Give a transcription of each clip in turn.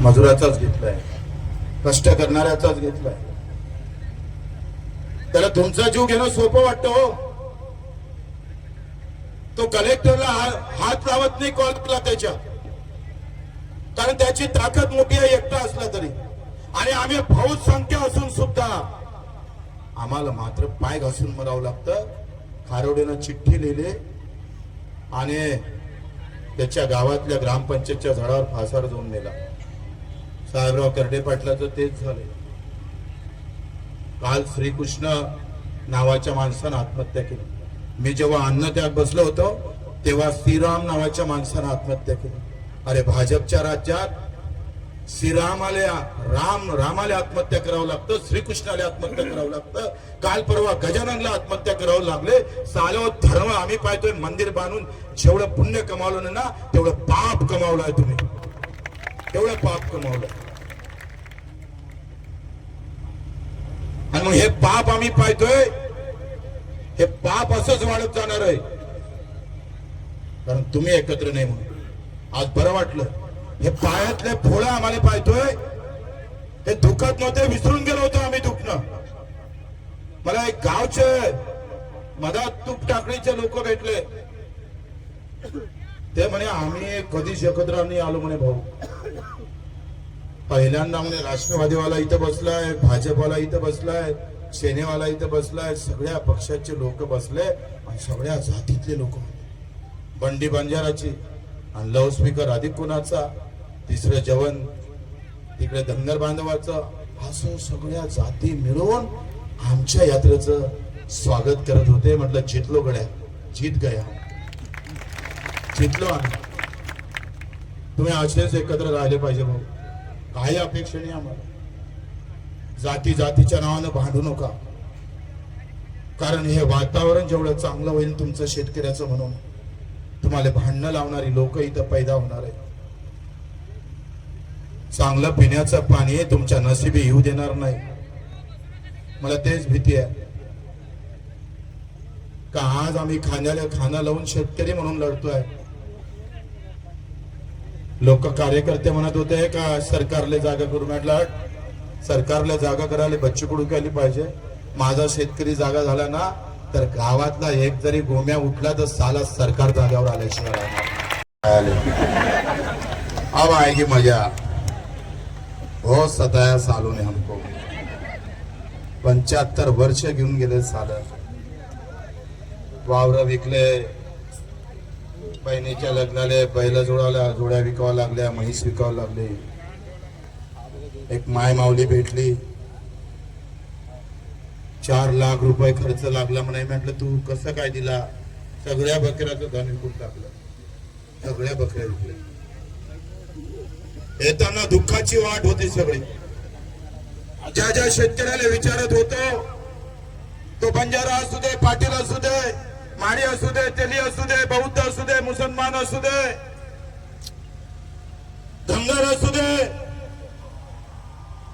मजुराचाच घेतलाय. कष्ट करणाऱ्याचाच घेतलाय. त्याला तुमचा जीव घेणं सोपं वाटतं हो. तो कलेक्टरला हात लावत नाही कॉलला त्याच्या. कारण त्याची ताकद मोठी आहे एकटा असला तरी. आणि आम्ही बहुत संख्या असून सुद्धा आम्हाला मात्र पाय घासून मरावं लागतं. खारोडीनं चिठ्ठी लिहिले आणि त्याच्या गावातल्या ग्रामपंचायतच्या झाडावर फासार जाऊन नेला. साहेबराव कर्डे पाटलाचं तेच झाले काल श्रीकृष्ण नावाच्या माणसानं आत्महत्या केली. मी जेव्हा अन्नत्याग बसलो होतो तेव्हा श्रीराम नावाच्या माणसानं आत्महत्या केली. अरे भाजपच्या राज्यात श्रीरामाले राम रामाले आत्महत्या करावं लागतं श्रीकृष्णाला आत्महत्या करावं लागतं. काल परवा गजाननला आत्महत्या करावं लागले. सालो धर्म आम्ही पाहतोय मंदिर बांधून जेवढं पुण्य कमावलं ना तेवढं पाप कमावलंय तुम्ही. तेवढं पाप कमावलं. आणि मग हे पाप आम्ही पाहतोय हे पाप असंच वाढत जाणार आहे. कारण तुम्ही एकत्र नाही म्हणून. आज बरं वाटलं. हे पायातले फोळं आम्हाला पाहतोय हे दुखत नव्हते विसरून गेलो होतो आम्ही दुखणं. मला एक गावचे मधात तूप टाकणीचे लोक भेटले. ते म्हणे आम्ही कधीच एकत्र नाही आलो म्हणे भाऊ. पहिल्यांदा म्हणे राष्ट्रवादीवाला इथं बसलाय भाजपवाला इथं बसलाय सेनेवाला इथं बसलाय सगळ्या पक्षाचे लोक बसले आणि सगळ्या जातीतले लोक बंडी बंजाराची आणि लाऊड स्पीकर अधिक कुणाचा तिसरं जवन तिकडे धनगर बांधवाचं असं सगळ्या जाती मिळून आमच्या यात्रेचं स्वागत करत होते. म्हटलं जितलो गड्या जीत गया जितलो आम्ही. तुम्ही असेच एकत्र राहिले पाहिजे भाऊ. काही अपेक्षा नाही आम्हाला. जाती जातीच्या नावानं भांडू नका. कारण हे वातावरण जेवढं चांगलं होईल तुमचं शेतकऱ्याचं म्हणून तुम्हाला भांडणं लावणारी लोक इथं पैदा होणार आहे चांगलं पिण्याचं पाणी तुमच्या नशिबी येऊ देणार नाही. मला तेच भीती आहे. का आज आम्ही खाण्याला खाणं लावून शेतकरी म्हणून लढतोय? लोक कार्यकर्ते म्हणत होते का सरकारले जागा करू म्हटलं सरकारला जागा करायला बच्ची कुडू केली पाहिजे. माझा शेतकरी जागा झाला ना तर गावातला एक जरी गोम्या उठला तर साला सरकार जाग्यावर आल्याशिवाय अब आएगी मजा. हो सताया सालों ने हमको. पंच्याहत्तर वर्ष घेऊन गेले साल. वावर विकले. बहिणीच्या लग्नाले बैल जोडाला जोड्या विकावं लागल्या म्हैस विकावं लागले. एक माय माऊली भेटली. चार लाख रुपये खर्च लागला म्हणे. म्हटलं तू कसं काय दिला? सगळ्या बकऱ्याचं धन विकून टाकलं. सगळ्या बकऱ्या विकल्या. येताना दुःखाची वाट होती सगळी. ज्या ज्या शेतकऱ्याला विचारत होतो तो बंजारा असू दे पाटील असू दे माळी असू दे तेली असू दे बौद्ध असू दे मुसलमान असू दे धनगर असू दे.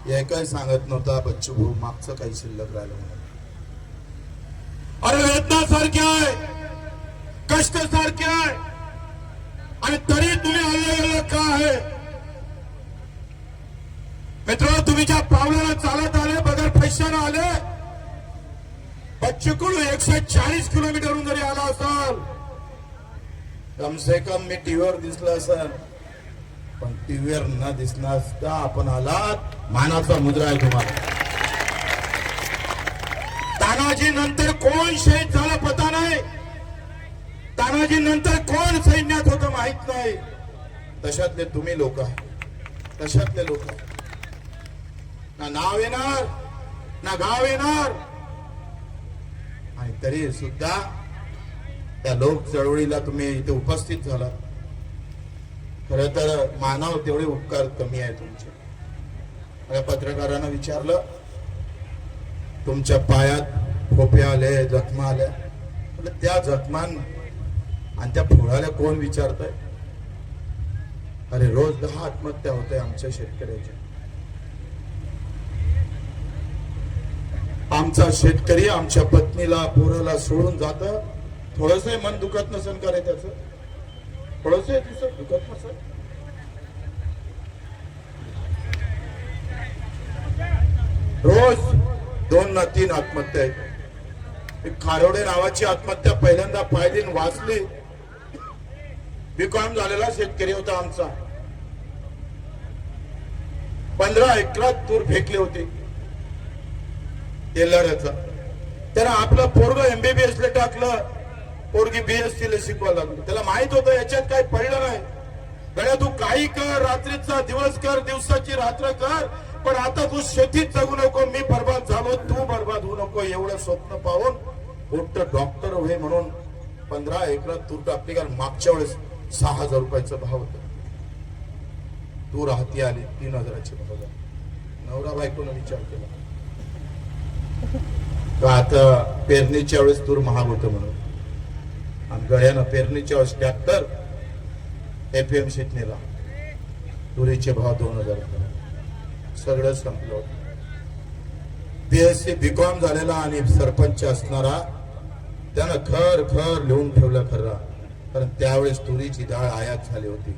हे काय सांगत नव्हता बच्चू भाऊ मागचं काही शिल्लक राहिलं म्हणून. अरे वेदना सारखी आहे कष्ट सारखे आहे आणि तरी तुम्ही आलेलं का आहे मित्र तुम्ही ज्या पावलाला चालत आले बगैर पैशानं आले बच्चूकडून एकशे चाळीस किलोमीटरहून जरी आला असाल कम से कम मी टीव्हीवर दिसलं असेल पण टीव्हीवर न दिसला असता आपण आलात मानाचा मुद्रा आहे तुम्हाला. तानाजी नंतर कोण शहीद झाला पता नाही. तानाजी नंतर कोण सैन्यात होतं माहीत नाही. तशातले तुम्ही लोक आहे तशातले लोक ना नाव येणार ना गाव येणार आणि तरी सुद्धा त्या लोक चळवळीला तुम्ही इथे उपस्थित झाला खर तर मानव तेवढे उपकार कमी आहे तुमचे मला पत्रकारानं विचारलं तुमच्या पायात खोप्या आले जखमा आल्या म्हटलं त्या जखमान आणि त्या फोडाला कोण विचारतंय अरे रोज दहा आत्महत्या होते आमच्या शेतकऱ्याच्या आमचा शेतकरी आमच्या पत्नीला पोराला सोडून जात. थोडस मन दुखत नसेल का रे त्याच. थोडस दुखत नसेल रोज दोन ना तीन आत्महत्या आहेत. खारोडे नावाची आत्महत्या पहिल्यांदा पाहिली वाचली. बीकॉम झालेला शेतकरी होता आमचा. पंधरा एकरात तूर फेकले होते. तेलाऱ्याचा त्यानं आपलं पोरग एमबीबीएस ला टाकलं पोरगी बीएससी ला शिकवायला लागली. त्याला माहीत होतं याच्यात काही पडलं नाही गड्या तू काही कर रात्रीचा दिवस कर दिवसाची रात्र कर पण आता तू शेतीत जगू नको मी बर्बाद झालो तू बर्बाद होऊ नको एवढं स्वप्न पाहून मोठं डॉक्टर होय म्हणून पंधरा एकरात तूर टाकली कारण मागच्या वेळेस सहा हजार रुपयाचा भाव होता. तू राहती आली तीन हजाराची. भाव नवरा बायकोनं विचार केला. आता पेरणीच्या वेळेस तूर महाग होतं म्हणून. आणि गळ्यानं पेरणीच्या वेळेस ट्रॅक्टर एम नेला तुरीचे भाव दोन हजार सगळं संपलं होतं. बीएससी बीकॉम झालेला आणि सरपंच असणारा त्यानं खर खर लिहून ठेवलं खरा. कारण त्यावेळेस तुरीची डाळ आयात झाली होती.